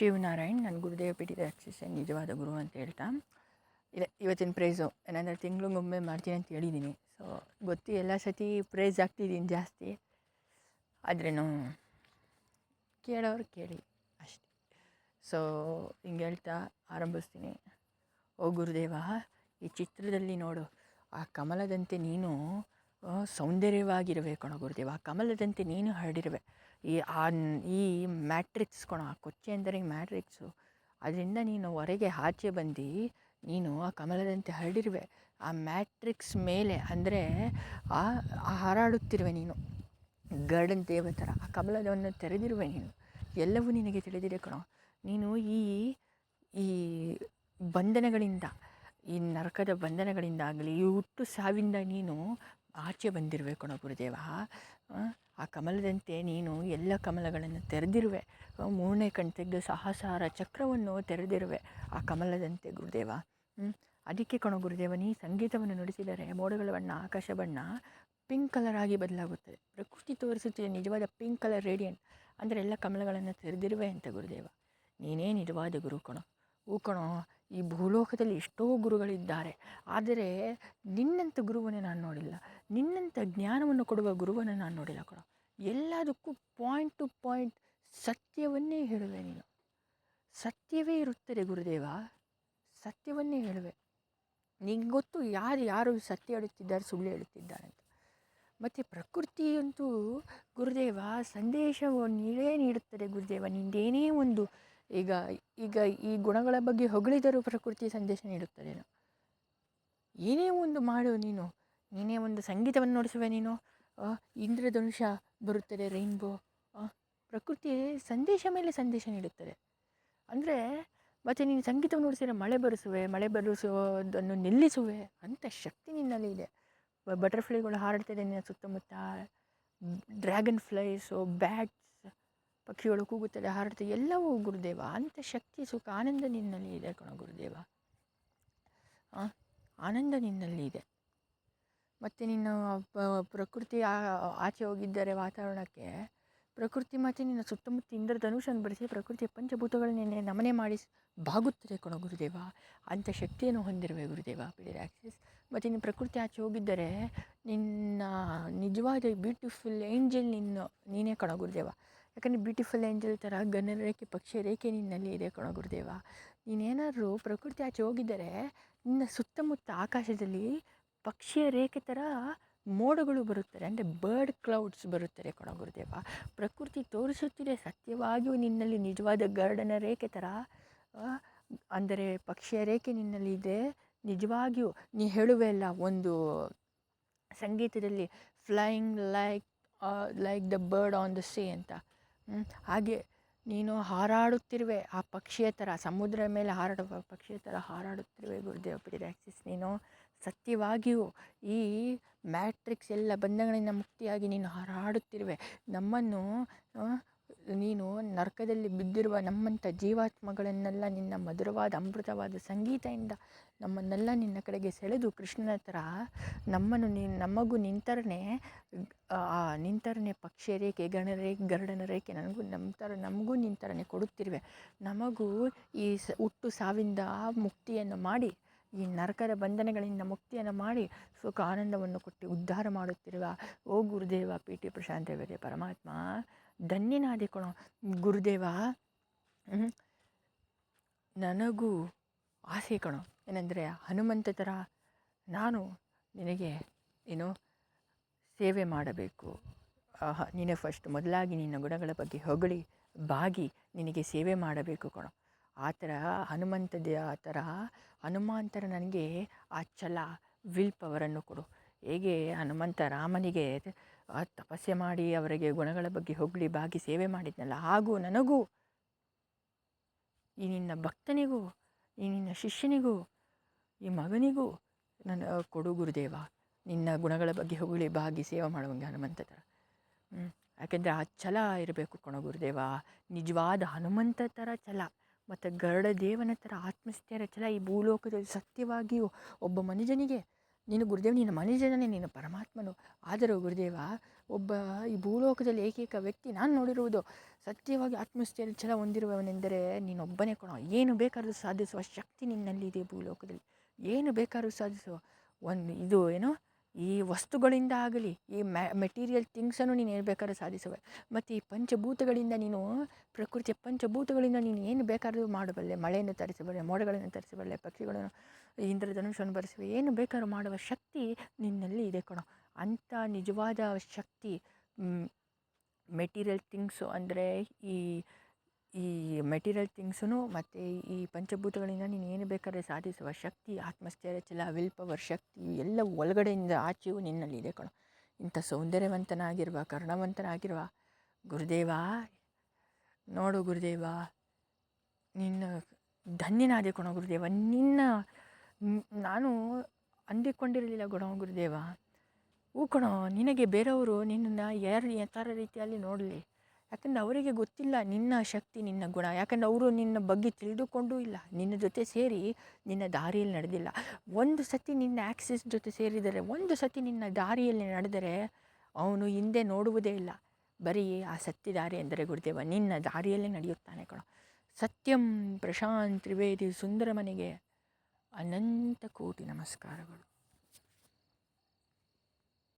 Shivnarine ನನ್ನ ಗುರುದೇವ ಪೀಠದ ಅಕ್ಷಿಸ ನಿಜವಾದ ಗುರು ಅಂತ ಹೇಳ್ತಾ. ಇದೆ, ಇವತ್ತಿನ ಪ್ರೈಸು ಏನಂದರೆ ತಿಂಗಳಿಗೊಮ್ಮೆ ಮಾಡ್ತೀನಿ ಅಂತ ಹೇಳಿದ್ದೀನಿ ಸೊ ಗೊತ್ತು, ಎಲ್ಲ ಸತಿ ಪ್ರೈಸ್ ಆಗ್ತಿದ್ದೀನಿ ಜಾಸ್ತಿ. ಆದ್ರೂ ಕೇಳೋರು ಕೇಳಿ ಅಷ್ಟೆ. ಸೊ ಹಿಂಗೆ ಹೇಳ್ತಾ ಆರಂಭಿಸ್ತೀನಿ. ಓ ಗುರುದೇವ, ಈ ಚಿತ್ರದಲ್ಲಿ ನೋಡು. ಆ ಕಮಲದಂತೆ ನೀನು ಸೌಂದರ್ಯವಾಗಿರಬೇಕು ಕಣೋ ಗುರುದೇವ. ಆ ಕಮಲದಂತೆ ನೀನು ಹರಡಿರುವೆ ಈ ಆ ಈ ಮ್ಯಾಟ್ರಿಕ್ಸ್ ಆ ಕೊಚ್ಚೆ ಅಂದರೆ ಮ್ಯಾಟ್ರಿಕ್ಸು. ಅದರಿಂದ ನೀನು ಹೊರಗೆ ಆಚೆ ಬಂದು ನೀನು ಆ ಕಮಲದಂತೆ ಹರಡಿರುವೆ. ಆ ಮ್ಯಾಟ್ರಿಕ್ಸ್ ಮೇಲೆ ಅಂದರೆ ಆ ಹಾರಾಡುತ್ತಿರುವೆ ನೀನು. ಗಾರ್ಡನ್ ದೇವತರ ಆ ಕಮಲದವನ್ನು ತೆರೆದಿರುವೆ ನೀನು. ಎಲ್ಲವೂ ನಿನಗೆ ತಿಳಿದಿದೆ ಕಣೋ. ನೀನು ಈ ಈ ಬಂಧನಗಳಿಂದ, ಈ ನರಕದ ಬಂಧನಗಳಿಂದಾಗಲಿ, ಈ ಹುಟ್ಟು ಸಾವಿಂದ ನೀನು ಆಚೆ ಬಂದಿರುವೆ ಕಣೋ ಗುರುದೇವ ಆ, ಕಮಲದಂತೆ ನೀನು ಎಲ್ಲ ಕಮಲಗಳನ್ನು ತೆರೆದಿರುವೆ. ಮೂರನೇ ಕಣ್ ತೆಗೆದು ಸಹಸಾರ ಚಕ್ರವನ್ನು ತೆರೆದಿರುವೆ ಆ ಕಮಲದಂತೆ ಗುರುದೇವ? ಅದಕ್ಕೆ ಕಣ ಗುರುದೇವ ನೀ ಸಂಗೀತವನ್ನು ನುಡಿಸಿದರೆ ಮೋಡಗಳ ಬಣ್ಣ ಆಕಾಶ ಬಣ್ಣ ಪಿಂಕ್ ಕಲರ್ ಆಗಿ ಬದಲಾಗುತ್ತದೆ. ಪ್ರಕೃತಿ ತೋರಿಸುತ್ತಿದೆ ನಿಜವಾದ ಪಿಂಕ್ ಕಲರ್ ರೇಡಿಯಂಟ್. ಅಂದರೆ ಎಲ್ಲ ಕಮಲಗಳನ್ನು ತೆರೆದಿರುವೆ ಅಂತ ಗುರುದೇವ. ನೀನೇ ನಿಜವಾದ ಗುರು ಕಣ. ಹೂ ಕಣೋ ಈ ಭೂಲೋಕದಲ್ಲಿ ಎಷ್ಟೋ ಗುರುಗಳಿದ್ದಾರೆ. ಆದರೆ ನಿನ್ನಂಥ ಗುರುವನ್ನೇ ನಾನು ನೋಡಿಲ್ಲ. ನಿನ್ನಂಥ ಜ್ಞಾನವನ್ನು ಕೊಡುವ ಗುರುವನ್ನು ನಾನು ನೋಡಿಲ್ಲ ಕಣೋ. ಎಲ್ಲದಕ್ಕೂ ಪಾಯಿಂಟ್ ಟು ಪಾಯಿಂಟ್ ಸತ್ಯವನ್ನೇ ಹೇಳುವೆ ನೀನು. ಸತ್ಯವೇ ಇರುತ್ತದೆ ಗುರುದೇವ. ಸತ್ಯವನ್ನೇ ಹೇಳುವೆ. ನಿಂಗೆ ಗೊತ್ತು ಯಾರು ಯಾರು ಸತ್ಯ ಹೇಳುತ್ತಿದ್ದಾರೆ, ಸುಳ್ಳು ಹೇಳುತ್ತಿದ್ದಾರೆ ಅಂತ. ಮತ್ತು ಪ್ರಕೃತಿಯಂತೂ ಗುರುದೇವ ಸಂದೇಶವು ನೀಡೇ ನೀಡುತ್ತದೆ ಗುರುದೇವ. ನಿಂದೇನೇ ಒಂದು ಈಗ ಈಗ ಈ ಗುಣಗಳ ಬಗ್ಗೆ ಹೊಗಳಿದರೂ ಪ್ರಕೃತಿ ಸಂದೇಶ ನೀಡುತ್ತದೇನೋ. ಏನೇ ಒಂದು ಮಾಡು ನೀನು. ನೀನೇ ಒಂದು ಸಂಗೀತವನ್ನು ನೋಡಿಸುವೆ ನೀನು. ಇಂದ್ರಧನುಷ ಬರುತ್ತದೆ, ರೈನ್ಬೋ. ಪ್ರಕೃತಿ ಸಂದೇಶ ಮೇಲೆ ಸಂದೇಶ ನೀಡುತ್ತದೆ. ಅಂದರೆ, ಮತ್ತು ನೀನು ಸಂಗೀತವನ್ನು ನುಡಿಸಿದರೆ ಮಳೆ ಬರೆಸುವೆ, ಮಳೆ ಬರೆಸುವುದನ್ನು ನಿಲ್ಲಿಸುವೆ ಅಂಥ ಶಕ್ತಿ ನಿನ್ನಲ್ಲಿ ಇದೆ. ಬಟರ್ಫ್ಲೈಗಳು ಹಾರಾಡ್ತದೆ ನಿನ್ನ ಸುತ್ತಮುತ್ತ. ಡ್ರ್ಯಾಗನ್ ಫ್ಲೈಸು ಬ್ಯಾಟ್ಸ್ ಪಕ್ಷಿಗಳು ಕೂಗುತ್ತದೆ, ಹಾರಾಡ್ತದೆ. ಎಲ್ಲವೂ ಗುರುದೇವ ಅಂಥ ಶಕ್ತಿ, ಸುಖ, ಆನಂದ ನಿನ್ನಲ್ಲಿ ಇದೆ ಕಣ ಗುರುದೇವ. ಆನಂದ ನಿನ್ನಲ್ಲಿ ಇದೆ. ಮತ್ತು ನೀನು ಪ್ರಕೃತಿ ಆಚೆ ಹೋಗಿದ್ದರೆ ವಾತಾವರಣಕ್ಕೆ, ಪ್ರಕೃತಿ ಮತ್ತು ನಿನ್ನ ಸುತ್ತಮುತ್ತ ಇಂದ್ರಧನುಷನ್ನು ಬರೆಸಿ ಪ್ರಕೃತಿಯ ಪಂಚಭೂತಗಳನ್ನೇ ನಮನೆ ಮಾಡಿ ಬಾಗುತ್ತದೆ ಕಣೋ ಗುರುದೇವ. ಅಂಥ ಶಕ್ತಿಯನ್ನು ಹೊಂದಿರುವೆ ಗುರುದೇವ ಆಕ್ಸಿಸ್ ಮತ್ತು ನೀನು ಪ್ರಕೃತಿ ಆಚೆ ಹೋಗಿದ್ದರೆ ನಿನ್ನ ನಿಜವಾದ ಬ್ಯೂಟಿಫುಲ್ ಏಂಜಲ್ ನಿನ್ನ, ನೀನೇ ಕಣ ಗುರುದೇವ. ಯಾಕಂದರೆ ಬ್ಯೂಟಿಫುಲ್ ಏಂಜಲ್ ಥರ ಗನ ರೇಖೆ ಪಕ್ಷಿ ರೇಖೆ ನಿನ್ನಲ್ಲಿ ಇದೆ ಕಣೋ ಗುರುದೇವ. ನೀನೇನಾದರೂ ಪ್ರಕೃತಿ ಆಚೆ ಹೋಗಿದ್ದರೆ ನಿನ್ನ ಸುತ್ತಮುತ್ತ ಆಕಾಶದಲ್ಲಿ ಪಕ್ಷಿಯ ರೇಖೆ ಥರ ಮೋಡಗಳು ಬರುತ್ತದೆ ಅಂದರೆ ಬರ್ಡ್ ಕ್ಲೌಡ್ಸ್ ಬರುತ್ತದೆ ಕೊಡ ಗುರುದೇವ. ಪ್ರಕೃತಿ ತೋರಿಸುತ್ತಿದೆ ಸತ್ಯವಾಗಿಯೂ ನಿನ್ನಲ್ಲಿ ನಿಜವಾದ ಗಾರ್ಡನ ರೇಖೆ ಥರ. ಅಂದರೆ ಪಕ್ಷಿಯ ರೇಖೆ ನಿನ್ನಲ್ಲಿ ಇದೆ. ನಿಜವಾಗಿಯೂ ನೀ ಹೇಳುವೆ ಅಲ್ಲ, ಒಂದು ಸಂಗೀತದಲ್ಲಿ flying like like the bird on the sea ಅಂತ. ಹಾಗೆ ನೀನು ಹಾರಾಡುತ್ತಿರುವೆ ಆ ಪಕ್ಷಿಯ ಥರ ಸಮುದ್ರ ಮೇಲೆ ಹಾರಾಡುವ ಪಕ್ಷಿಯ ಥರ ಹಾರಾಡುತ್ತಿರುವೆ ಗುರುದೇವ ಪಿಡಿರಾಕ್ಸಿಸ್ ನೀನು. ಸತ್ಯವಾಗಿಯೂ ಈ ಮ್ಯಾಟ್ರಿಕ್ಸ್ ಎಲ್ಲ ಬಂಧಗಳಿಂದ ಮುಕ್ತಿಯಾಗಿ ನೀನು ಹಾರಾಡುತ್ತಿರುವೆ. ನಮ್ಮನ್ನು ನೀನು ನರಕದಲ್ಲಿ ಬಿದ್ದಿರುವ ನಮ್ಮಂಥ ಜೀವಾತ್ಮಗಳನ್ನೆಲ್ಲ ನಿನ್ನ ಮಧುರವಾದ ಅಮೃತವಾದ ಸಂಗೀತದಿಂದ ನಮ್ಮನ್ನೆಲ್ಲ ನಿನ್ನ ಕಡೆಗೆ ಸೆಳೆದು ಕೃಷ್ಣನ ಹತ್ರ ನಮ್ಮನ್ನು ನೀನು ನಮಗೂ ನಿಂತರನೇ ನಿಂತರನೇ ಪಕ್ಷಿ ರೇಖೆ ಗಣರೇಖೆ ಗರಡನ ರೇಖೆ ನನಗೂ ನಮ್ಮ ಥರ ನಮಗೂ ನಿಂತರನೆ ಕೊಡುತ್ತಿರುವೆ. ನಮಗೂ ಈ ಸ, ಹುಟ್ಟು ಸಾವಿಂದ ಮುಕ್ತಿಯನ್ನು ಮಾಡಿ ಈ ನರಕದ ಬಂಧನಗಳಿಂದ ಮುಕ್ತಿಯನ್ನು ಮಾಡಿ ಸುಖ ಆನಂದವನ್ನು ಕೊಟ್ಟು ಉದ್ಧಾರ ಮಾಡುತ್ತಿರುವ, ಓ ಗುರುದೇವ ಪಿ ಟಿ ಪ್ರಶಾಂತವರೇ ಪರಮಾತ್ಮ, ಧನ್ಯನಾದೆ ಕಣೋ ಗುರುದೇವ ನನಗೂ ಆಸೆ ಕಣೋ ಏನಂದರೆ, ಹನುಮಂತ ಥರ ನಾನು ನಿನಗೆ ಏನು ಸೇವೆ ಮಾಡಬೇಕು. ನೀನೇ ಫಸ್ಟ್ ಮೊದಲಾಗಿ ನಿನ್ನ ಗುಣಗಳ ಬಗ್ಗೆ ಹೊಗಳಿ, ಬಾಗಿ ನಿನಗೆ ಸೇವೆ ಮಾಡಬೇಕು ಕಣೋ ಆ ಥರ ಹನುಮಂತದ ಆ ಥರ ಹನುಮಾಂತರ ನನಗೆ ಆ ಛಲ ವಿಲ್ ಪವರನ್ನು ಕೊಡು. ಹೇಗೆ ಹನುಮಂತ ರಾಮನಿಗೆ ತಪಸ್ಸೆ ಮಾಡಿ ಅವರಿಗೆ ಗುಣಗಳ ಬಗ್ಗೆ ಹೊಗಳಿ, ಬಾಗಿ ಸೇವೆ ಮಾಡಿದ್ನಲ್ಲ, ಹಾಗೂ ನನಗೂ, ಈ ನಿನ್ನ ಭಕ್ತನಿಗೂ, ಈ ನಿನ್ನ ಶಿಷ್ಯನಿಗೂ, ಈ ಮಗನಿಗೂ ನನ್ನ ಕೊಡು ಗುರುದೇವ. ನಿನ್ನ ಗುಣಗಳ ಬಗ್ಗೆ ಹೊಗಳಿ, ಬಾಗಿ ಸೇವೆ ಮಾಡುವಂಗೆ ಹನುಮಂತ ಥರ. ಹ್ಞೂ ಯಾಕೆಂದರೆ ಆ ಛಲ ಇರಬೇಕು ಕೊಣ ಗುರುದೇವ. ನಿಜವಾದ ಹನುಮಂತ ಥರ ಛಲ. ಮತ್ತು ಗರುಡ ದೇವನ ಥರ ಆತ್ಮಸ್ಥೈರ್ಯ ಈ ಭೂಲೋಕದಲ್ಲಿ ಸತ್ಯವಾಗಿಯೂ ಒಬ್ಬ ಮನುಜನಿಗೆ, ನೀನು ಗುರುದೇವ, ನೀನು ಮನುಜನೇ ನೀನು ಪರಮಾತ್ಮನು. ಆದರೂ ಗುರುದೇವ, ಒಬ್ಬ ಈ ಭೂಲೋಕದಲ್ಲಿ ಏಕೈಕ ವ್ಯಕ್ತಿ ನಾನು ನೋಡಿರುವುದು ಸತ್ಯವಾಗಿ ಆತ್ಮಸ್ಥೈರ್ಯ ಛಲ ಹೊಂದಿರುವವನೆಂದರೆ ನೀನೊಬ್ಬನೇ ಕೊಡೋ ಏನು ಬೇಕಾದರೂ ಸಾಧಿಸುವ ಶಕ್ತಿ ನಿನ್ನಲ್ಲಿದೆ ಭೂಲೋಕದಲ್ಲಿ. ಏನು ಬೇಕಾದರೂ ಸಾಧಿಸುವ ಒಂದು ಇದು ಏನೋ? ಈ ವಸ್ತುಗಳಿಂದ ಆಗಲಿ ಈ ಮೆಟೀರಿಯಲ್ ಥಿಂಗ್ಸನ್ನು ನೀನು ಏನು ಬೇಕಾದ್ರೂ ಸಾಧಿಸುವೆ. ಮತ್ತು ಈ ಪಂಚಭೂತಗಳಿಂದ ನೀನು, ಪ್ರಕೃತಿಯ ಪಂಚಭೂತಗಳಿಂದ ನೀನು ಏನು ಬೇಕಾದ್ರೂ ಮಾಡಬಲ್ಲೆ ಮಳೆಯನ್ನು ತರಿಸಬಲ್ಲೆ, ಮೋಡಗಳನ್ನು ತರಿಸಬಲ್ಲೆ, ಪಕ್ಷಿಗಳನ್ನು ಇಂದ್ರಧನುಷನ್ನು ಬರೆಸುವೆ ಏನು ಬೇಕಾದ್ರೂ ಮಾಡುವ ಶಕ್ತಿ ನಿನ್ನಲ್ಲಿ ಇದೆ ಕಣೋ. ಅಂಥ ನಿಜವಾದ ಶಕ್ತಿ ಮೆಟೀರಿಯಲ್ ಥಿಂಗ್ಸು ಅಂದರೆ ಈ ಈ ಮೆಟೀರಿಯಲ್ ಥಿಂಗ್ಸೂ ಮತ್ತು ಈ ಪಂಚಭೂತಗಳಿಂದ ನೀನು ಏನು ಬೇಕಾದ್ರೆ ಸಾಧಿಸುವ ಶಕ್ತಿ, ಆತ್ಮಸ್ಥೈರ್ಯ ಚಲ ವಿಲ್ ಪವರ್ ಶಕ್ತಿ ಎಲ್ಲ ಒಳಗಡೆಯಿಂದ ಆಚೆಯೂ ನಿನ್ನಲ್ಲಿದೆ ಕಣೋ. ಇಂಥ ಸೌಂದರ್ಯವಂತನಾಗಿರುವ, ಕರ್ಣವಂತನಾಗಿರುವ ಗುರುದೇವ, ನೋಡು ಗುರುದೇವ, ನಿನ್ನ ಧನ್ಯನಾದೆ ಕಣೋ ಗುರುದೇವ. ನಿನ್ನ ನಾನು ಅಂದಿಕೊಂಡಿರಲಿಲ್ಲ ಗುಣ ಗುರುದೇವ. ಹೂ ಕಣೋ, ನಿನಗೆ ಬೇರೆಯವರು ನಿನ್ನನ್ನು ಯಾರು ಥರ ರೀತಿಯಲ್ಲಿ ನೋಡಲಿ. ಯಾಕಂದ್ರೆ ಅವರಿಗೆ ಗೊತ್ತಿಲ್ಲ ನಿನ್ನ ಶಕ್ತಿ, ನಿನ್ನ ಗುಣ. ಯಾಕಂದ್ರೆ ಅವರು ನಿನ್ನ ಬಗ್ಗೆ ತಿಳಿದುಕೊಂಡೂ ಇಲ್ಲ. ನಿನ್ನ ಜೊತೆ ಸೇರಿ ನಿನ್ನ ದಾರಿಯಲ್ಲಿ ನಡೆದಿಲ್ಲ. ಒಂದು ಸತಿ ನಿನ್ನ ಆ್ಯಕ್ಸಿಸ್ ಜೊತೆ ಸೇರಿದರೆ, ಒಂದು ಸತಿ ನಿನ್ನ ದಾರಿಯಲ್ಲಿ ನಡೆದರೆ ಅವನು ಹಿಂದೆ ನೋಡುವುದೇ ಇಲ್ಲ. ಬರೀ ಆ ಸತ್ಯ ದಾರಿ ಎಂದರೆ ಗುರುದೇವ, ನಿನ್ನ ದಾರಿಯಲ್ಲೇ ನಡೆಯುತ್ತಾನೆ ಕಣ. ಸತ್ಯಂ ಪ್ರಶಾಂತ್ ತ್ರಿವೇದಿ ಸುಂದರಮನಿಗೆ ಅನಂತ ಕೋಟಿ ನಮಸ್ಕಾರಗಳು.